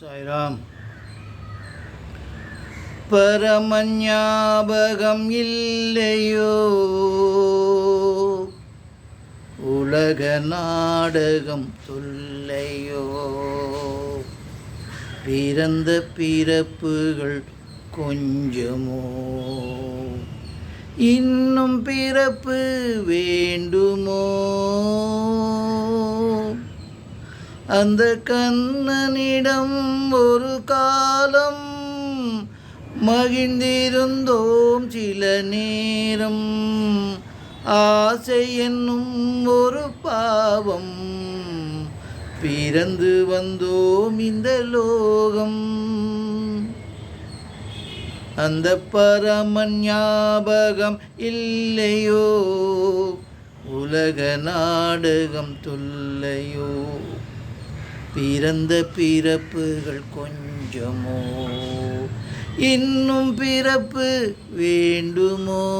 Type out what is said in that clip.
சாய்ராம். பரமஞாபகம் இல்லையோ? உலக நாடகம் தொல்லையோ? பிறந்த பிறப்புகள் கொஞ்சமோ? இன்னும் பிறப்பு வேண்டுமோ? அந்த கண்ணனிடம் ஒரு காலம் மகிழ்ந்திருந்தோம் சில நேரம். ஆசை என்னும் ஒரு பாவம் பிறந்து வந்தோம் இந்த லோகம். அந்த பரமன் ஞாபகம் இல்லையோ? உலக நாடகம் தொல்லையோ? பிறந்த பிறப்புகள் கொஞ்சமோ? இன்னும் பிறப்பு வேண்டுமோ?